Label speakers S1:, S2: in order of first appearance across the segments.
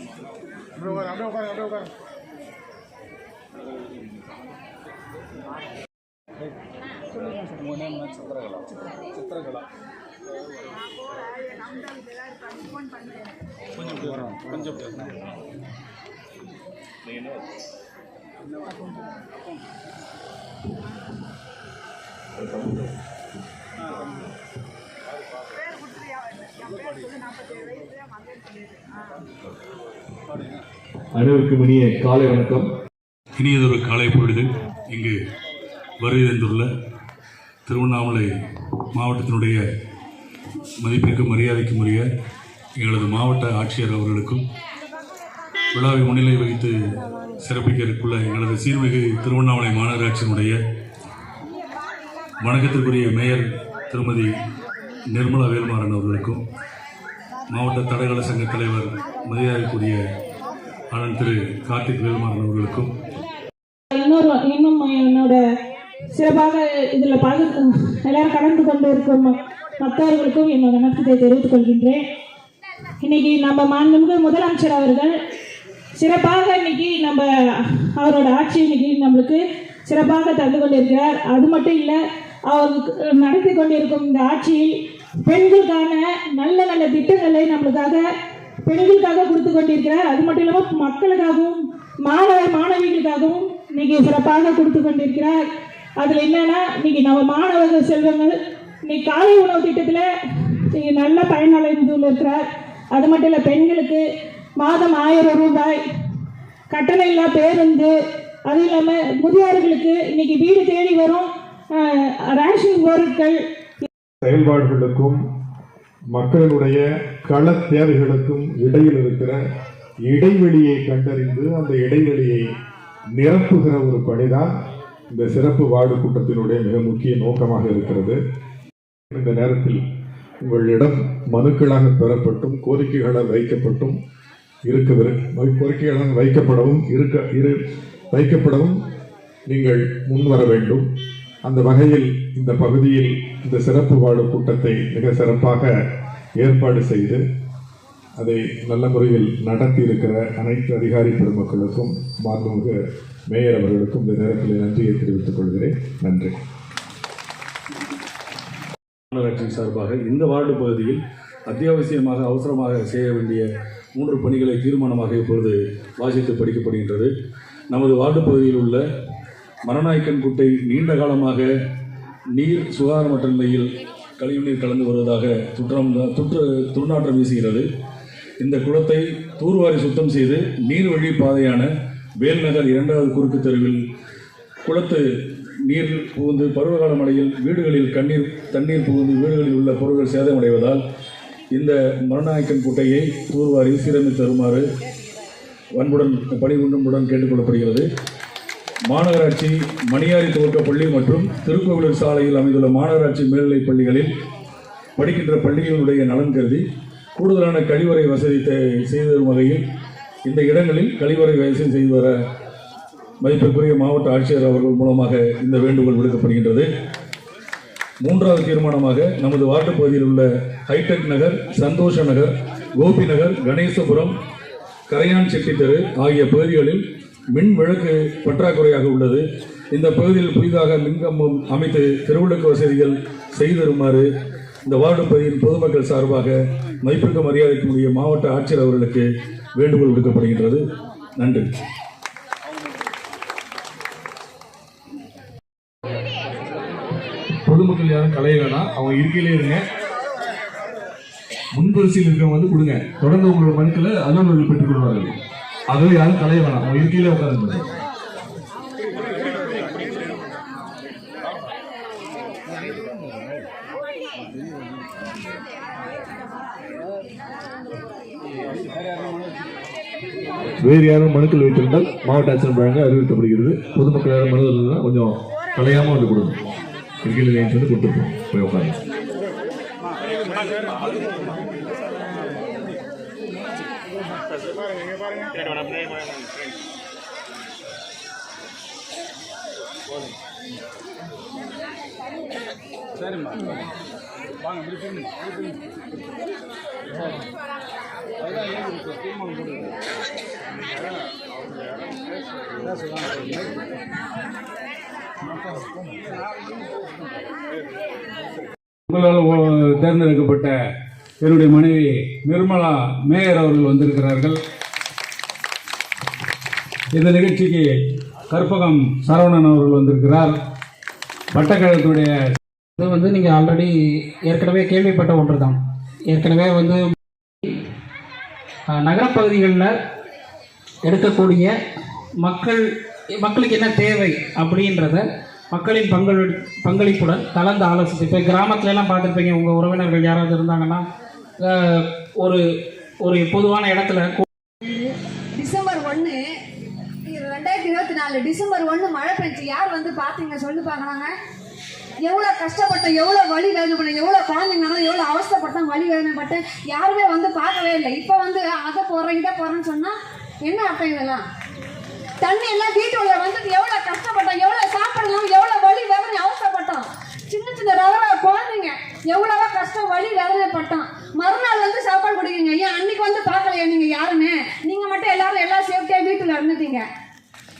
S1: அப்படியே உட்காரு அப்படியே உட்காரு அப்படியே உட்காரு சித்திரகலா. கொஞ்சம் போகிறோம் கொஞ்சம்
S2: அனைவருக்கும் இனிய காலை வணக்கம்.
S3: இனியதொரு காலை பொழுது இங்கு வருகை தந்துள்ள திருவண்ணாமலை மாவட்டத்தினுடைய மதிப்பிற்கும் மரியாதைக்கும் உரிய எங்களது மாவட்ட ஆட்சியர் அவர்களுக்கும் விழாவை முன்னிலை வகித்து சிறப்பிக்க இருக்குள்ள எங்களது சீர்மிகு திருவண்ணாமலை மாநகராட்சியினுடைய வணக்கத்திற்குரிய மேயர் திருமதி நிர்மலா வேல்மாறன் அவர்களுக்கும் மாவட்ட தடகள சங்க தலைவர் மதியாகக்கூடிய அண்ணன் திரு கார்த்திக் வேல்மாறன் அவர்களுக்கும்.
S4: இன்னொரு இன்னும் என்னோட சிறப்பாக இதில் பகு எல்லாரும் கலந்து கொண்டு இருக்கும் மற்றவர்களுக்கும் என்னோட நன்றத்தை தெரிவித்துக் கொள்கின்றேன். இன்னைக்கு நம்ம மாண்புமிகு முதலமைச்சர் அவர்கள் சிறப்பாக இன்னைக்கு நம்ம அவரோட ஆட்சி இன்னைக்கு நம்மளுக்கு சிறப்பாக தந்து கொண்டிருக்கிறார். அது மட்டும் இல்லை அவர் நடத்தி கொண்டிருக்கும் இந்த ஆட்சியில் பெண்களுக்கான நல்ல நல்ல திட்டங்களை நம்மளுக்காக பெண்களுக்காக கொடுத்து கொண்டிருக்கிறார். அது மட்டும் இல்லாமல் மக்களுக்காகவும் மாணவ மாணவிகளுக்காகவும் இன்னைக்கு சிறப்பாக கொடுத்து கொண்டிருக்கிறார். அதில் என்னன்னா இன்னைக்கு நம்ம மாணவர்கள் செல்வங்கள் இன்னைக்கு காலை உணவு திட்டத்தில் இன்னைக்கு நல்ல பயனடைந்து இருக்கிறார். அது மட்டும் இல்லை பெண்களுக்கு மாதம் ஆயிரம் ரூபாய் கட்டணம் இல்லா பேருந்து அது இல்லாமல் முதியோர்களுக்கு இன்னைக்கு வீடு தேடி வரும் ரேஷன் பொருட்கள்
S2: செயல்பாடுகளுக்கும் மக்களுடைய கள தேவைகளுக்கும் இடையில் இருக்கிற இடைவெளியை கண்டறிந்து அந்த இடைவெளியை நிரப்புகிற ஒரு பணிதான் இந்த சிறப்பு வார்டு கூட்டத்தினுடைய மிக முக்கிய நோக்கமாக இருக்கிறது. இந்த நேரத்தில் உங்களிடம் மனுக்களாக பெறப்பட்டும் கோரிக்கைகளால் வைக்கப்பட்டும் இருக்கவிரு கோரிக்கைகளால் வைக்கப்படவும் இருக்க இரு வைக்கப்படவும் நீங்கள் முன்வர வேண்டும். அந்த வகையில் இந்த பகுதியில் இந்த சிறப்பு வார்டு கூட்டத்தை மிக சிறப்பாக ஏற்பாடு செய்து அதை நல்ல முறையில் நடத்தி இருக்கிற அனைத்து அதிகாரி பெருமக்களுக்கும் மாண்புமிகு மேயர் அவர்களுக்கும் இந்த நேரத்தில் நன்றியை தெரிவித்துக் கொள்கிறேன். நன்றி.
S3: மாநகராட்சி சார்பாக இந்த வார்டு பகுதியில் அத்தியாவசியமாக அவசரமாக செய்ய வேண்டிய மூன்று பணிகளை தீர்மானமாக இப்பொழுது வாசித்து படிக்கப்படுகின்றது. நமது வார்டு பகுதியில் உள்ள மரநாயக்கன் குட்டை நீண்ட காலமாக நீர் சுகாதாரமற்ற நிலையில் கழிவுநீர் கலந்து வருவதாக துற்றம் துற்று துர்நாற்றம் வீசுகிறது. இந்த குளத்தை தூர்வாரி சுத்தம் செய்து நீர்வழி பாதையான வேல்நகர் இரண்டாவது குறுக்கு தெருவில் குளத்து நீர் புகுந்து பருவகால மழையில் வீடுகளில் கண்ணீர் தண்ணீர் புகுந்து வீடுகளில் உள்ள பொருட்கள் சேதமடைவதால் இந்த மரணநாயக்கன் குட்டையை தூர்வாரி சீரமைத்து தருமாறு வன்புடன் பணிகுண்டுடன் கேட்டுக்கொள்ளப்படுகிறது. மாநகராட்சி மணியாரி துவக்க பள்ளி மற்றும் திருக்கோவிலூர் சாலையில் அமைந்துள்ள மாநகராட்சி மேல்நிலைப் பள்ளிகளில் படிக்கின்ற பள்ளிகளுடைய நலன் கருதி கூடுதலான கழிவறை வசதி செய்து தரும் வகையில் இந்த இடங்களில் கழிவறை வசதி செய்து வர மதிப்பிற்குரிய மாவட்ட ஆட்சியர் அவர்கள் மூலமாக இந்த வேண்டுகோள் விடுக்கப்படுகின்றது. மூன்றாவது தீர்மானமாக நமது வார்டு பகுதியில் உள்ள ஹைடெக் நகர் சந்தோஷ நகர் கோபி நகர் கணேசபுரம் கரையான் செட்டி தெரு ஆகிய பகுதிகளில் மின் விளக்கு பற்றாக்குறையாக உள்ளது. இந்த பகுதியில் புதிதாக மின்கம்பம் அமைத்து தெருவிளக்கு வசதிகள் செய்து தருமாறு இந்த வார்டு பகுதியின் பொதுமக்கள் சார்பாக மதிப்பிற்கு மரியாதைக்குரிய மாவட்ட ஆட்சியர் அவர்களுக்கு வேண்டுகோள் விடுக்கப்படுகின்றது. நன்றி.
S2: பொதுமக்கள் யாரும் கலைய வேணாம். அவங்க இருக்கையிலே இருங்க. முன்பரிசையில் இருக்கிறவங்க வந்து கொடுங்க. தொடர்ந்து உங்களோட மனுக்களை அலுவலர்கள் பெற்றுக் கொள்வார்கள். அதுவும் யாரும் கலைய வேணாம். அவங்க இருக்கையில உட்கார்ந்து வேறு யாரும் மனுக்கள் வைத்திருந்தால் மாவட்ட ஆட்சியர் வழங்க அறிவுறுத்தப்படுகிறது. பொதுமக்கள் யாரும் மனு இருந்தால் கொஞ்சம் கலையாம வந்து கொடுக்கும் இருக்கையில் லைன்ஸ் வந்து கொடுத்துருக்கோம் போய் உட்காந்து
S1: பாருங்க பாருங்க சரிம்மா
S5: உங்களால் தேர்ந்தெடுக்கப்பட்ட என்னுடைய மனைவி நிர்மலா மேயர் அவர்கள் வந்திருக்கிறார்கள். இந்த நிகழ்ச்சிக்கு கற்பகம் சரவணன் அவர்கள் வந்திருக்கிறார். வட்டக்கழகத்துடைய
S6: இது வந்து நீங்கள் ஆல்ரெடி ஏற்கனவே கேள்விப்பட்ட ஒன்று தான் ஏற்கனவே வந்து நகரப்பகுதிகளில் எடுக்கக்கூடிய மக்கள் மக்களுக்கு என்ன தேவை அப்படின்றத மக்களின் பங்களி பங்களிப்புடன் கலந்து ஆலோசித்து இப்போ கிராமத்துலலாம் பார்த்துருப்பீங்க உங்கள் உறவினர்கள் யாராவது இருந்தாங்கன்னா ஒரு ஒரு பொதுவான இடத்துல
S7: டிசம்பர் ஒன்று ரெண்டாயிரத்தி இருபத்தி நாலு டிசம்பர் ஒன்று மழை பெஞ்சு யார் வந்து பார்த்தீங்க சொல்லி பார்க்கலாங்க. எவ்வளோ கஷ்டப்பட்டோம் எவ்வளோ வலி வேதனைப்பட்டோம் எவ்வளோ குழந்தைங்கனாலும் எவ்வளோ அவஸ்தைப்பட்டோம் வலி வேதனைப்பட்டேன் யாருமே வந்து பார்க்கவே இல்லை. இப்போ வந்து அதை போகிறேன் இதை போகிறேன்னு சொன்னால் என்ன அர்த்தம் இதெல்லாம்? தண்ணி எல்லாம் வீட்டுக்குள்ள வந்து எவ்வளோ கஷ்டப்பட்டோம் எவ்வளோ சாப்பிடலாம் எவ்வளோ வலி வேதனை அவசரப்பட்டோம் சின்ன சின்ன குழந்தைங்க எவ்வளவோ கஷ்டம் வலி வேதனைப்பட்டோம். மறுநாள் வந்து சாப்பாடு குடிக்கிறீங்க. ஏன் அன்னைக்கு வந்து பார்க்கலையா நீங்க யாருமே நீங்க மட்டும் எல்லாரும் எல்லாம் சேஃப்டியா வீட்டுல இருந்துட்டீங்க.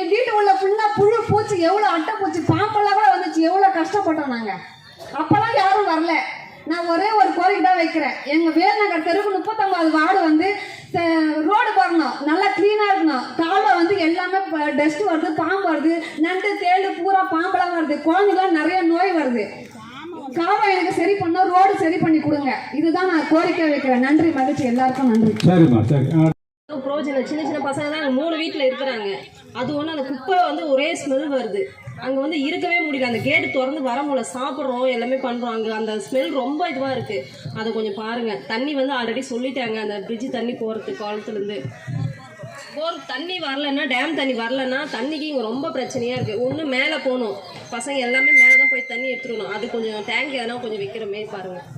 S7: என் வீட்டு உள்ள ஃபுல்லா புழு பூச்சி எவ்வளோ அட்டை பூச்சி பாம்பெல்லாம் கூட வந்துச்சு. எவ்வளோ கஷ்டப்பட்டோம் நாங்க. அப்பெல்லாம் யாரும் வரல. நான் ஒரே ஒரு கோரிக்கை தான் வைக்கிறேன். எங்க வேர்நகர் தெருக்கு முப்பத்தொன்பது வார்டு வந்து ரோடு போடணும். நல்லா க்ளீனாக இருக்கணும். காலை வந்து எல்லாமே டஸ்ட் வருது பாம்பு வருது. நண்டு தேடு பூரா பாம்பெல்லாம் வருது. குழந்தைலாம் நிறைய நோய் வருது. காவை எனக்கு சரி பண்ணோம் ரோடு சரி பண்ணி கொடுங்க. இதுதான் நான் கோரிக்கை வைக்கிறேன். நன்றி மகிழ்ச்சி. எல்லாருக்கும் நன்றி.
S5: சரிம்மா சரி.
S8: பிரோஜனம். சின்ன சின்ன பசங்க தான் அங்கே மூணு வீட்டில் இருக்கிறாங்க. அது ஒன்று அந்த குப்பை வந்து ஒரே ஸ்மெல் வருது. அங்கே வந்து இருக்கவே முடியல. அந்த கேட்டு திறந்து வர முடியல. சாப்பிட்றோம் எல்லாமே பண்ணுறோம் அங்கே அந்த ஸ்மெல் ரொம்ப இதுவாக இருக்குது அதை கொஞ்சம் பாருங்கள் தண்ணி வந்து ஆல்ரெடி சொல்லிட்டாங்க. அந்த பிரிட்ஜு தண்ணி போகிறதுக்கு காலத்துலேருந்து போர் தண்ணி வரலன்னா டேம் தண்ணி வரலன்னா தண்ணிக்கு இங்கே ரொம்ப பிரச்சனையாக இருக்குது ஒன்று மேலே போகணும். பசங்க எல்லாமே மேலே போய் தண்ணி எடுத்துடணும் அது கொஞ்சம் டேங்க் எதனா கொஞ்சம் வைக்கிற மாரி பாருங்கள்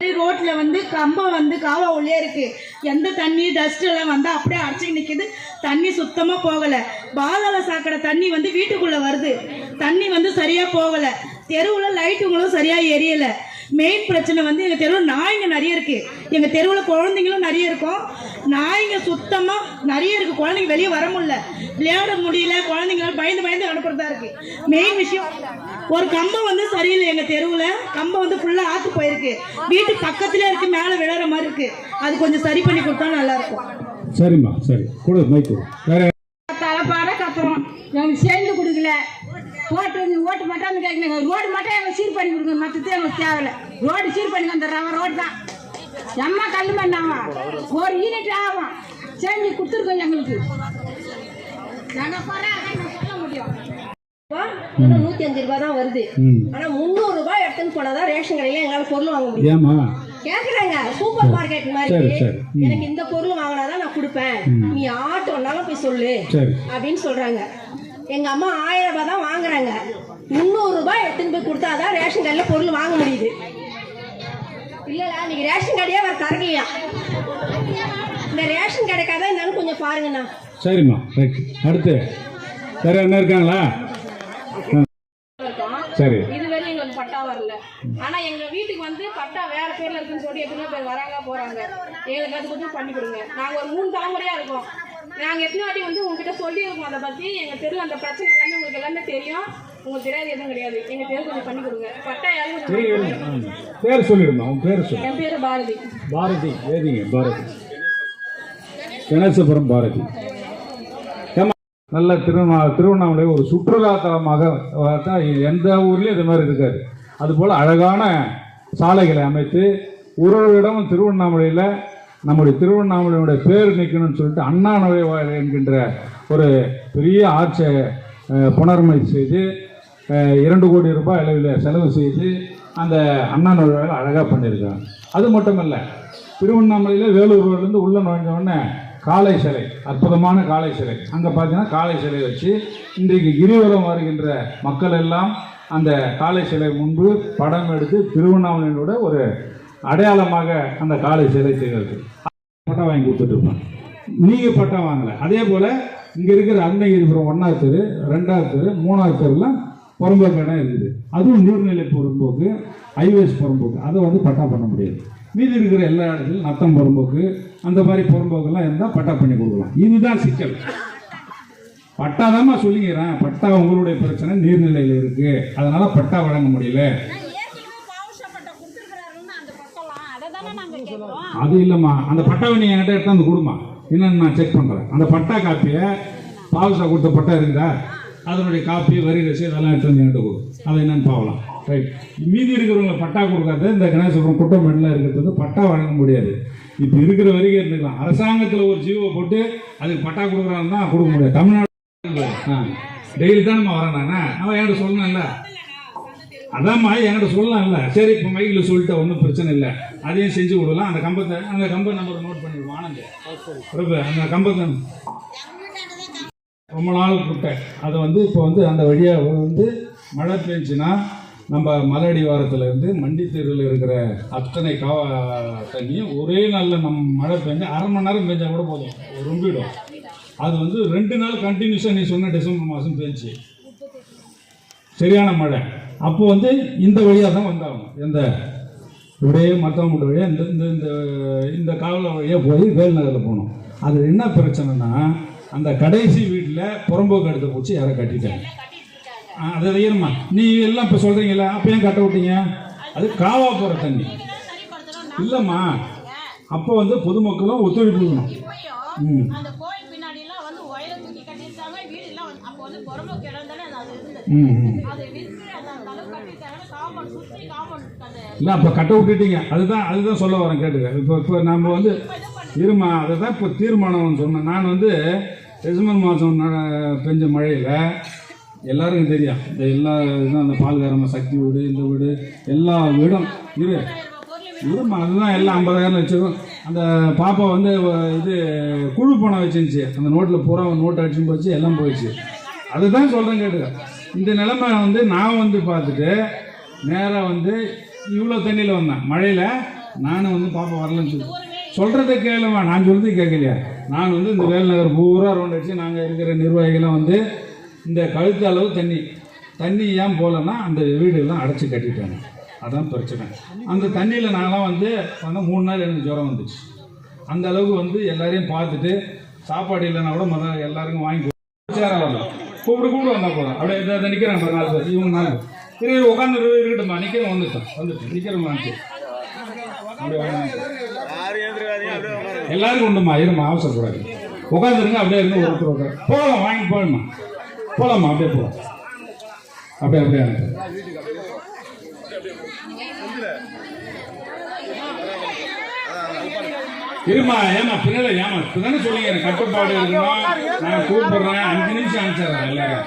S4: ரோட்ல வந்து கம்பம் வந்து காவா உள்ளே இருக்கு. எந்த தண்ணி டஸ்ட் எல்லாம் வந்து அப்படியே அடைச்சி நிக்குது. தண்ணி சுத்தமா போகல. பாதாள சாக்கடை தண்ணி வந்து வீட்டுக்குள்ள வருது. தண்ணி வந்து சரியா போகல. தெருவுல லைட்டுங்களும் சரியா எரியல. மெயின் பிரச்சனை வந்து எங்க தெருவில் நாய்ங்க நிறைய இருக்கு. எங்க தெருவில் குழந்தைங்களும் நிறைய இருக்கும். நாய்ங்க சுத்தமா நிறைய இருக்கு. குழந்தைங்க வெளியே வர முடியல. விளையாட முடியல. குழந்தைங்களாம் பயந்து பயந்து அனுப்புறதா இருக்கு. மெயின் விஷயம் ஒரு கம்பம் வந்து சரியில்லை எங்க தெருவுல. கம்பம் வந்து ஃபுல்லா ஆத்து போயிருக்கு. வீட்டு பக்கத்துல இருக்கு மேல விழற மாதிரி இருக்கு. அது கொஞ்சம் சரி பண்ணி கொடுத்தா நல்லா இருக்கும்.
S5: சரிம்மா சரி. கொடு மைக்கு வேற
S9: தலைப்பாட கத்துறோம். எங்களுக்கு சேர்ந்து கொடுக்கல. ஓட்டு ஓட்டு மட்டும் வந்து கேட்கணுங்க ரோடு மட்டும் எங்களுக்கு சீர் பண்ணி கொடுங்க. மற்றது எங்களுக்கு தேவையில்ல. ரோடு சீர் பண்ணி வந்துடுறாங்க ரோடு தான். எம்மா கல் பண்ணாங்க ஒரு யூனிட் ஆகும். செஞ்சு கொடுத்துருக்கோம் எங்களுக்கு. நாங்கள் போகிறேன் சொல்ல முடியும்.
S8: நூற்றி அஞ்சு ரூபா தான் வருது.
S5: ம்.
S8: ஆனால் முந்நூறு ரூபாய் எடுத்துன்னு போனால் தான் ரேஷன் கடையில் எங்களால் பொருள் வாங்க முடியும். கேக்குறாங்க. சூப்பர் மார்க்கெட் மாதிரி. எனக்கு இந்த பொருள் வாங்கினாதான் நான் கொடுப்பேன். நீ ஆட்டோனாலும் போய் சொல்லு. அப்படின்னு சொல்றாங்க. எங்க அம்மா ஆயிரம் ரூபாய் தான் வாங்குறாங்க. முந்நூறு ரூபாய் எடுத்துன்னு போய் கொடுத்தாதான் ரேஷன் கடையில பொருள் வாங்க முடியுது. இல்லல நீங்க ரேஷன் கடையே வர தரலையா இந்த ரேஷன் கடைக்காக இருந்தாலும் கொஞ்சம் பாருங்கண்ணா.
S5: சரிம்மா ரைட் அடுத்து வேற என்ன இருக்காங்களா. சரி.
S4: இதுவரை எங்களுக்கு பட்டா வரல. ஆனா எங்க வீட்டுக்கு வந்து பட்டா வேற பேர்ல இருக்குன்னு சொல்லி எத்தனை பேர் வராங்க போறாங்க. எங்களுக்கு அது கொஞ்சம் பண்ணி கொடுங்க. நாங்க ஒரு மூணு தலைமுறையா இருக்கோம். நாங்க எத்தனை வாட்டி வந்து உங்ககிட்ட சொல்லி இருக்கோம் அதை பத்தி. எங்க தெரு அந்த பிரச்சனை எல்லாமே உங்களுக்கு எல்லாமே தெரியும். உங்களுக்கு தெரியாது எதுவும் கிடையாது. எங்க தெரு கொஞ்சம் பண்ணி கொடுங்க. பட்டா யாரும்.
S5: பேர் சொல்லிடுமா? உன் பேர் சொல்லு.
S4: என் பேரு பாரதி.
S5: பாரதி ஏதிங்க பாரதி. கணேசபுரம் பாரதி. நல்ல திருவண்ணா திருவண்ணாமலை ஒரு சுற்றுலா தலமாக எந்த ஊர்லேயும் இது மாதிரி இருக்காது. அதுபோல் அழகான சாலைகளை அமைத்து ஒரு ஒரு இடமும் திருவண்ணாமலையில் நம்முடைய திருவண்ணாமலையுடைய பேர் நிற்கணும்னு சொல்லிட்டு அண்ணா நுழைவாயில் என்கின்ற ஒரு பெரிய ஆட்சியை புனரமை செய்து இரண்டு கோடி ரூபாய் அளவில் செலவு செய்து அந்த அண்ணா நுழைவாயில் அழகாக பண்ணியிருக்காங்க. அது மட்டுமல்ல திருவண்ணாமலையில் வேலூர்லேருந்து உள்ளே நுழைஞ்சவுடனே காளை சிலை அற்புதமான காளை சிலை. அங்கே பார்த்தீங்கன்னா காளை சிலை வச்சு இன்றைக்கு கிரிவலம் வருகின்ற மக்கள் எல்லாம் அந்த காளை சிலை முன்பு படம் எடுத்து திருவண்ணாமலையோட ஒரு அடையாளமாக அந்த காளை சிலை செய்கிறது பட்டம் வாங்கி கொடுத்துட்ருப்பாங்க நீங்கள் பட்டம் வாங்கலை. அதே போல் இங்கே இருக்கிற அருணகிரிபுரம் ஒன்றாவது தெரு ரெண்டாவது தெரு மூணாவது தெருலாம் புறம்போக்கு இடம் இருக்குது அதுவும் நீர்நிலை புறம்போக்கு ஹைவேஸ் புறம்போக்கு அதை வந்து பட்டா பண்ண முடியாது. மீதி இருக்கிற எல்லா இடத்துலையும் நத்தம் புறம்போக்கு அந்த மாதிரி புறம்போக்கெல்லாம் இருந்தால் பட்டா பண்ணி கொடுக்கலாம். இதுதான் சிக்கல். பட்டாதாம்மா சொல்லிக்கிறேன். பட்டா உங்களுடைய பிரச்சனை நீர்நிலையில் இருக்கு. அதனால பட்டா வழங்க முடியல. அது இல்லைம்மா. அந்த பட்டாவை நீ என்கிட்ட எடுத்து வந்து கொடுமா என்னன்னு நான் செக் பண்ணுறேன் அந்த பட்டா காப்பியை பாவசா கொடுத்த பட்டா இருக்குதா? அதனுடைய காப்பி வரி ரசீது அதெல்லாம் எடுத்து வந்து என்கிட்ட கொடு. அதை என்னன்னு பார்க்கலாம் ரைட் மீதி இருக்கிறவங்க பட்டா கொடுக்காத இந்த கணேசபுரம் குட்டமேட்டில் இருக்கிறது பட்டா வழங்க முடியாது. இப்போ இருக்கிற வரைக்கும் இருந்துக்கலாம் அரசாங்கத்தில் ஒரு ஜீவோ போட்டு அதுக்கு பட்டா கொடுக்குறாங்கன்னா கொடுக்க முடியாது. தமிழ்நாடு ஆ. டெய்லி தானேம்மா வரேன்? நான் அவன் என்கிட்ட சொல்லணும்ல அதாம்மா என்கிட்ட சொல்லலாம்ல சரி இப்போ மைக்கில் சொல்லிட்டு ஒன்றும் பிரச்சனை இல்லை. அதையும் செஞ்சு விடலாம் அந்த கம்பத்தை அந்த கம்ப நம்பரை நோட் பண்ணிடுவோம் ஆனந்த் அந்த கம்பத்தை ரொம்ப நாள் குட்டை அதை வந்து இப்போ வந்து அந்த வழியாக வந்து மழை பெஞ்சுன்னா நம்ம மலடி வாரத்துலேருந்து மண்டி தெருவில் இருக்கிற அத்தனை காவ தண்ணியும் ஒரே நாளில் நம்ம மழை பெஞ்சு அரை மணி நேரம் பெஞ்சால் கூட போதும். ரொம்பிடும். அது வந்து ரெண்டு நாள் கண்டினியூஸாக நீ சொன்ன டிசம்பர் மாதம் பெஞ்சு. சரியான மழை. அப்போ வந்து இந்த வழியாக தான் வந்தாகணும். எந்த இப்படியே மத்தவங்க வழியாக இந்த இந்த இந்த இந்த காவல வழியாக போய் வேல்நகரில் போகணும். அது என்ன பிரச்சனைனா அந்த கடைசி வீட்டில் புறம்போக்கு எடுத்து போச்சு யாரை கட்டிட்டாங்க. அதை வையணுமா? நீ எல்லாம் இப்போ சொல்கிறீங்களா அப்போ ஏன் கட்ட விட்டீங்க? அது காவா போகிற தண்ணி. இல்லைம்மா. அப்போ வந்து பொதுமக்களும் ஒத்துழைப்பு இருக்கணும் ம். இல்லை அப்போ கட்ட விட்டுட்டீங்க. அதுதான் அதுதான் சொல்ல வரேன் கேட்டுக்க. இப்போ இப்போ நம்ம வந்து இருமா அதை தான் இப்போ தீர்மானம் சொன்னேன். நான் வந்து டிசம்பர் மாதம் ந- பெஞ்ச மழையில் எல்லாருக்கும் தெரியும். இந்த எல்லா இதுதான் அந்த பால்காரம்மா சக்தி வீடு இந்த வீடு எல்லா வீடும் இரு இருமா அதுதான் எல்லாம் ஐம்பதாயிரம் வச்சுருக்கோம். அந்த பாப்பா வந்து இது குழு பணம் வச்சிருந்துச்சு. அந்த நோட்டில் பூரா நோட்டு அடிச்சு போச்சு எல்லாம் போயிடுச்சு. அதுதான் சொல்கிறேன் கேட்டுக்க. இந்த நிலைமை வந்து நான் வந்து பார்த்துட்டு நேராக வந்து இவ்வளோ தண்ணியில் வந்தேன். மழையில் நானும் வந்து பாப்பா வரலன்னு சொல்லி. சொல்கிறத கேளுமா? நான் சொல்றது கேட்கலையா? நான் வந்து இந்த வேல்நகர் பூரா ரவுண்ட் அடிச்சு நாங்கள் இருக்கிற நிர்வாகிகளாம் வந்து இந்த கழுத்து அளவு தண்ணி தண்ணி ஏன் போகலன்னா அந்த வீடுலாம் அடைச்சி கட்டிட்டாங்க. அதான் பிரச்சனை. அந்த தண்ணியில் நான்லாம் வந்து வந்து மூணு நாள் எனக்கு ஜுரம் வந்துச்சு. அந்த அளவுக்கு வந்து எல்லாரையும் பார்த்துட்டு சாப்பாடு இல்லைன்னா கூட முதல்ல எல்லாருக்கும் வாங்கி சேர வரலாம் கூப்பிட்டு கூப்பிடு வந்தால் போதும். அப்படியே இதை இதை நிற்கிறாங்க நாள் நாலு பேர் இவங்க நாலு. பேர் இரு உட்காந்து இருக்கட்டும்மா. நிற்கிறேன் வந்துட்டோம் வந்துட்டோம். நிற்கிறேன் வந்து அப்படியே வாங்க. எல்லாருக்கும் உண்டுமா இருமா அவசரப்படாது உட்காந்துருங்க அப்படியே இருங்க ஒருத்தர் உட்கார். போகலாம் வாங்கி போகணுமா போகலாமா அப்படியே போகலாம் அப்படியே அப்படியே இருமா ஏமா பின்னாடி ஏமா தானே சொல்லுங்க எனக்கு கட்டுப்பாடு இருக்குமா? நான் கூப்பிடுறேன். அஞ்சு நிமிஷம் அனுப்பிச்சிடுறேன் எல்லாரும்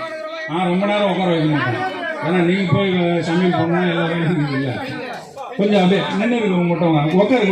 S5: நான் ரொம்ப நேரம் உட்கார வைக்க மாட்டேன் ஏன்னா நீங்க போய் சமையல் பண்ணணும் எல்லாரும் இல்லை. கொஞ்சம் அப்படியே நின்று இருக்கு உங்கள்கிட்ட உட்காரு உட்காரு